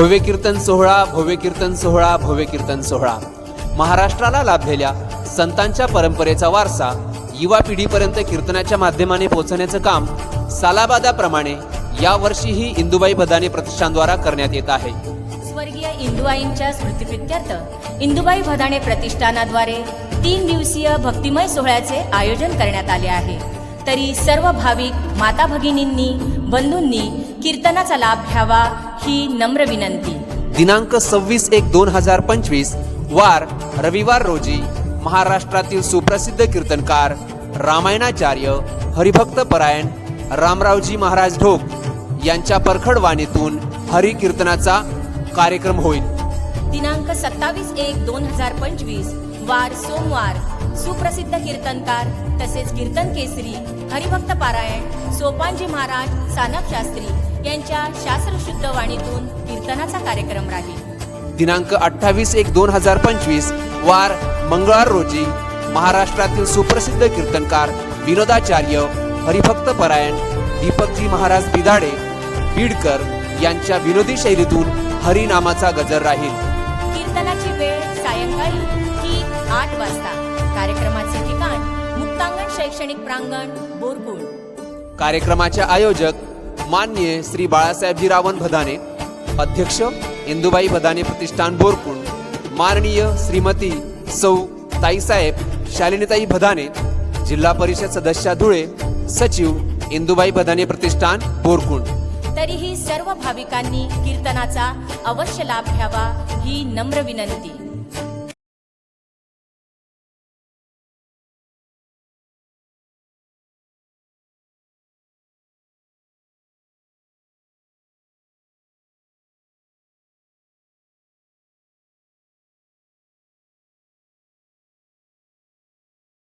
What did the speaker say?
भव्य कीर्तन सोहळा भव्य कीर्तन सोहळा भव्य कीर्तन सोहळा. महाराष्ट्राला लाभलेल्या संतांच्या परंपरेचा वारसा युवा पिढीपर्यंत कीर्तनाच्या माध्यमाने पोहोचण्याचं काम सालाबादाप्रमाणे यावर्षीही इंदुबाई बदाने प्रतिष्ठानद्वारा करण्यात येत आहे. स्वर्गीय इंदुबाईंच्या स्मृतिप्रित्यर्थ इंदुबाई भदाणे प्रतिष्ठानाद्वारे तीन दिवसीय भक्तिमय सोहळ्याचे आयोजन करण्यात आले आहे. तरी सर्व भाविक माता भगिनींनी बंधूंनी कीर्तनाचा लाभ घ्यावा ही नम्र विनंती. दिनांक सव्वीस एक दोन हजार पंचवीस वार रविवार रोजी महाराष्ट्रातील सुप्रसिद्ध कीर्तनकार रामायणाचार्य हरिभक्त परायण रामरावजी महाराज ढोक यांच्या परखड वाणीतून हरी कीर्तनाचा कार्यक्रम होईल. दिनांक सत्तावीस एक दोन हजार पंचवीस वार सोमवार सुप्रसिद्ध कीर्तनकार तसेच कीर्तन केसरी हरिभक्त पारायण सोपानजी महाराज सानप शास्त्री यांच्या शास्त्रशुद्ध वाणीतून कीर्तनाचा कार्यक्रम राहील. दिनांक अठ्ठावीस एक दोन हजार पंचवीस वार मंगळवार रोजी महाराष्ट्रातील सुप्रसिद्ध कीर्तनकार विनोदाचार्य हरिभक्त परायण दीपकजी महाराज बिदाडे बीडकर यांच्या विनोदी शैलीतून हरिनामाचा गजर राहील. कीर्तनाची वेळ सायंकाळी ठीक आठ वाजता. कार्यक्रमाचे ठिकाण मुक्तांगण शैक्षणिक प्रांगण बोरकुळ कार्यक्रमाचे आयोजक मान्य श्री बाळासाहेबजी रावण भदाने अध्यक्ष इंदुबाई भदाने प्रतिष्ठान बोरकुंड माननीय श्रीमती सौ ताईसाहेब शालिनीताई भदाने जिल्हा परिषद सदस्या धुळे सचिव इंदुबाई भदाने प्रतिष्ठान बोरकुंड तरीही सर्व भाविकांनी कीर्तनाचा अवश्य लाभ घ्यावा ही नम्र विनंती.